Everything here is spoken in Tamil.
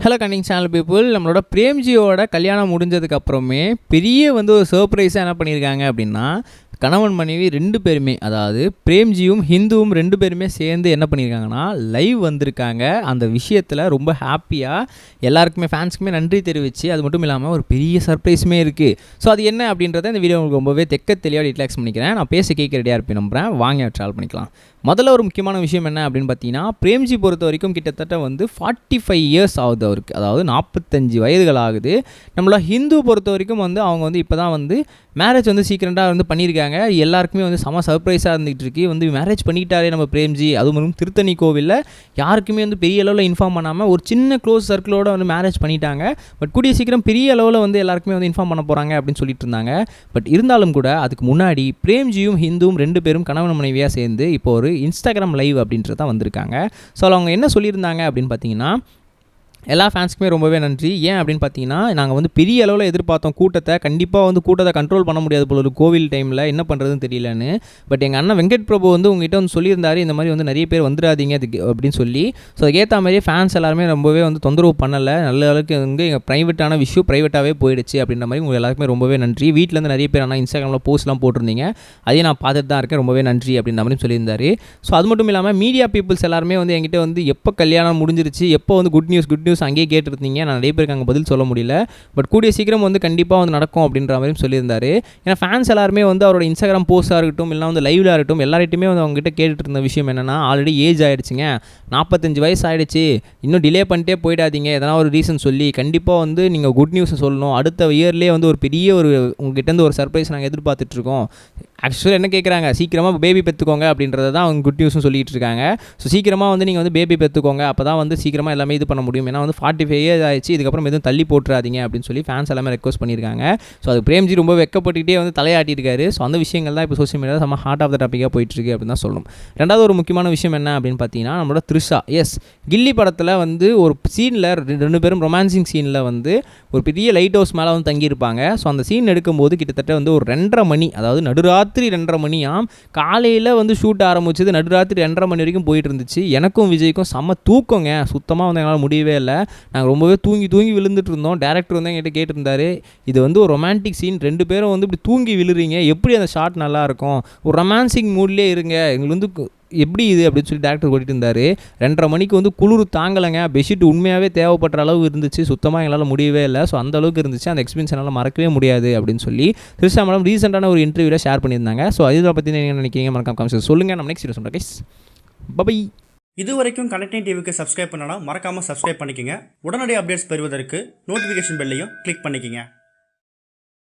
ஹலோ கண்டிங் சேனல் பீப்புள் நம்மளோட பிரேம்ஜியோட கல்யாணம் முடிஞ்சதுக்கப்புறமே பெரிய வந்து ஒரு சர்ப்ரைஸாக என்ன பண்ணியிருக்காங்க அப்படின்னா கணவன் மனைவி ரெண்டு பேருமே அதாவது பிரேம்ஜியும் ஹிந்துவும் ரெண்டு பேருமே சேர்ந்து என்ன பண்ணியிருக்காங்கன்னா லைவ் வந்திருக்காங்க. அந்த விஷயத்தில் ரொம்ப ஹாப்பியாக எல்லாருக்குமே ஃபேன்ஸுக்குமே நன்றி தெரிவித்து அது மட்டும் இல்லாமல் ஒரு பெரிய சர்ப்ரைஸுமே இருக்குது ஸோ அது என்ன அப்படின்றத இந்த வீடியோ உங்களுக்கு ரொம்பவே தெக்க தெளிவாக டீட்லாக்ஸ் பண்ணிக்கிறேன். நான் பேச கேட்க ரெடியாக இருப்பேன் நம்புறேன். வாங்க ட்ராவல் பண்ணிக்கலாம். முதல்ல ஒரு முக்கியமான விஷயம் என்ன அப்படின்னு பார்த்தீங்கன்னா பிரேம்ஜி பொறுத்த வரைக்கும் கிட்டத்தட்ட வந்து ஃபார்ட்டி ஃபைவ் இயர்ஸ் ஆகுது அவருக்கு. அதாவது நாற்பத்தஞ்சு வயதுகள் ஆகுது. நம்மள ஹிந்து பொறுத்த வரைக்கும் வந்து அவங்க வந்து இப்போ தான் வந்து மேரேஜ் வந்து சீக்கிரட்டாக வந்து பண்ணியிருக்காங்க. எல்லாருக்குமே வந்து செம சர்ப்ரைஸாக இருந்துகிட்டு இருக்கு. வந்து மேரேஜ் பண்ணிக்கிட்டாரே நம்ம பிரேம்ஜி அது வந்து திருத்தணி கோவிலில். யாருக்குமே வந்து பெரிய அளவில் இன்ஃபார்ம் பண்ணாமல் ஒரு சின்ன க்ளோஸ் சர்க்கிளோட வந்து மேரேஜ் பண்ணிட்டாங்க. பட் கூடிய சீக்கிரம் பெரிய அளவில் வந்து எல்லாருக்குமே வந்து இன்ஃபார்ம் பண்ண போகிறாங்க அப்படின்னு சொல்லிட்டு இருந்தாங்க. பட் இருந்தாலும் கூட அதுக்கு முன்னாடி பிரேம்ஜியும் ஹிந்துவும் ரெண்டு பேரும் கணவன் மனைவியாக சேர்ந்து இப்போ ஒரு இன்ஸ்டாகிராம் லைவ் அப்படின்றது தான் வந்திருக்காங்க. ஸோ அவங்க என்ன சொல்லியிருந்தாங்க அப்படின்னு பார்த்தீங்கன்னா எல்லா ஃபேன்ஸ்க்குமே ரொம்பவே நன்றி. ஏன் அப்படின்னு பார்த்தீங்கன்னா நாங்கள் வந்து பெரிய அளவில் எதிர்பார்த்தோம் கூட்டத்தை. கண்டிப்பாக வந்து கூட்டத்தை கண்ட்ரோல் பண்ண முடியாது போல ஒரு கோவில் டைமில் என்ன பண்ணுறதுன்னு தெரியலன்னு. பட் எங்கள் அண்ணன் வெங்கட் பிரபு வந்து உங்ககிட்ட வந்து சொல்லியிருந்தாரு இந்த மாதிரி வந்து நிறைய பேர் வந்துடாதீங்க அதுக்கு அப்படின்னு சொல்லி. ஸோ அதுக்கேற்ற மாதிரி ஃபேன்ஸ் எல்லாருமே ரொம்பவே வந்து தொந்தரவு பண்ணலை. நல்ல அளவுக்கு வந்து எங்கள் ப்ரைவேட்டான விஷயம் ப்ரைவேட்டாகவே போயிடுச்சு அப்படின்ற மாதிரி உங்களுக்கு எல்லாருக்குமே ரொம்பவே நன்றி. வீட்டிலேருந்து நிறைய பேர் ஆனால் இன்ஸ்டாகிராமில் போஸ்ட்லாம் போட்டிருந்தீங்க. அதையும் நான் பார்த்துட்டு தான் இருக்கேன். ரொம்பவே நன்றி அப்படின்ற மாதிரி சொல்லியிருந்தார். ஸோ அது மட்டும் இல்லாமல் மீடியா பீப்புள்ஸ் எல்லாருமே வந்து என்கிட்ட வந்து எப்போ கல்யாணம் முடிஞ்சிருச்சு எப்போ வந்து குட் நியூஸ் குட் நியூஸ் அங்கேயே கேட்டிருந்தீங்க. நான் நிறைய பேருக்கு அங்கே பதில் சொல்ல முடியல. பட் கூடிய சீக்கிரம் வந்து கண்டிப்பாக வந்து நடக்கும் அப்படின்ற மாதிரியும் சொல்லியிருந்தார். ஏன்னா ஃபேன்ஸ் எல்லாருமே வந்து அவரோட இன்ஸ்டாகிராம் போஸ்ட்டாக இருக்கட்டும் இல்லை வந்து லைவ்ல இருக்கட்டும் எல்லார்கிட்டையுமே வந்து அவங்ககிட்ட கேட்டுட்டு இருந்த விஷயம் என்னென்னா ஆல்ரெடி ஏஜ் ஆயிடுச்சுங்க. நாற்பத்தஞ்சு வயசு ஆயிடுச்சு. இன்னும் டிலே பண்ணிட்டே போயிடாதீங்க. எதனா ஒரு ரீசன் சொல்லி கண்டிப்பாக வந்து நீங்கள் குட் நியூஸை சொல்லணும். அடுத்த இயர்லேயே வந்து ஒரு பெரிய ஒரு உங்ககிட்டேருந்து ஒரு சர்ப்ரைஸ் நாங்கள் எதிர்பார்த்துட்ருக்கோம் ஆக்சுவலாக என்ன கேட்குறாங்க சீக்கிரமாக பேபி பெற்றுக்கோங்க அப்படின்றத தான் அவங்க குட் நியூஸும் சொல்லிட்டு இருக்காங்க. ஸோ சீக்கிரமாக வந்து நீங்கள் வந்து பேபி பெற்றுக்கோங்க அப்போ தான் வந்து சீக்கிரமாக எல்லாமே இது பண்ண முடியும். ஏன்னா வந்து ஃபார்ட்டி ஃபைவ் இயர்ஸ் ஆயிடுச்சு. இதுக்கப்புறம் எதுவும் தள்ளி போட்டுறாதீங்க அப்படின்னு சொல்லி ஃபேன்ஸ் எல்லாமே ரெக்வஸ்ட் பண்ணியிருக்காங்க. ஸோ அது பிரேம்ஜி ரொம்ப வெக்கப்பட்டுக்கிட்டே வந்து தலையாட்டிருக்காரு ஸோ அந்த விஷயங்கள் தான் இப்போ சோஷியல் மீடியா செம்ம ஹார்ட் ஆஃப் த டாப்பிக்காக போயிட்டுருக்கு அப்படின்னு தான் சொல்லணும். ரெண்டாவது ஒரு முக்கியமான விஷயம் என்ன அப்படின்னு பார்த்தீங்கன்னா நம்மளோட த்ரிஷா. எஸ் கில்லி படத்தில் வந்து ஒரு சீனில் ரெண்டு பேரும் ரொமான்சிங் சீனில் வந்து ஒரு பெரிய லைட் ஹவுஸ் மேலே வந்து தங்கியிருப்பாங்க. ஸோ அந்த சீன் எடுக்கும்போது கிட்டத்தட்ட வந்து ஒரு ரெண்டரை மணி அதாவது நடுராத் ராத்திரி ரெண்டரை மணியாம். காலையில் வந்து ஷூட் ஆரம்பிச்சது நடுராத்திரி ரெண்டரை மணி வரைக்கும் போயிட்டு இருந்துச்சு எனக்கும் விஜய்க்கும் செம்ம தூக்கங்க. சுத்தமாக வந்து எங்களால் முடியவே இல்லை. நாங்கள் ரொம்பவே தூங்கி தூங்கி விழுந்துட்டு இருந்தோம். டேரக்டர் வந்து எங்கிட்ட கேட்டிருந்தாரு இது வந்து ஒரு ரொமான்டிக் சீன் ரெண்டு பேரும் வந்து இப்படி தூங்கி விழுறீங்க. எப்படி அந்த ஷாட் நல்லாயிருக்கும் ஒரு ரொமான்சிங் மூட்லேயே இருங்க. எங்களுக்கு வந்து எப்படி இது அப்படின்னு சொல்லி டேரக்டர் ஓட்டிட்டு இருந்தார். ரெண்டரை மணிக்கு வந்து குளிர் தாங்கலைங்க. பெட்ஷீட் உண்மையாகவே தேவைப்படுற அளவு இருந்துச்சு. சுத்தமாக எங்களால் முடியவே இல்லை. ஸோ அந்த அளவுக்கு இருந்துச்சு. அந்த எக்ஸ்பீரியன்ஸ் என்னால் மறக்கவே முடியாது அப்படின்னு சொல்லி திருஷா மேடம் ரீசெண்டான ஒரு இன்டர்வியூவில் ஷேர் பண்ணியிருந்தாங்க. ஸோ இதை பற்றி நீங்கள் நினைக்கிறீங்க? மறக்காம கமெண்ட்ஸ் சொல்லுங்கள் நம்ம நெக்ஸ்ட் சொல்கிறேன் கைஸ் பபை இது வரைக்கும் கனெக்டிங் டிவிக்கு சப்ஸ்கிரைப் பண்ணனா மறக்காமல் சப்ஸ்கிரைப் பண்ணிக்கங்க. உடனடி அப்டேட்ஸ் பெறுவதற்கு நோட்டிஃபிகேஷன் பெல்லையும் கிளிக் பண்ணிக்கங்க.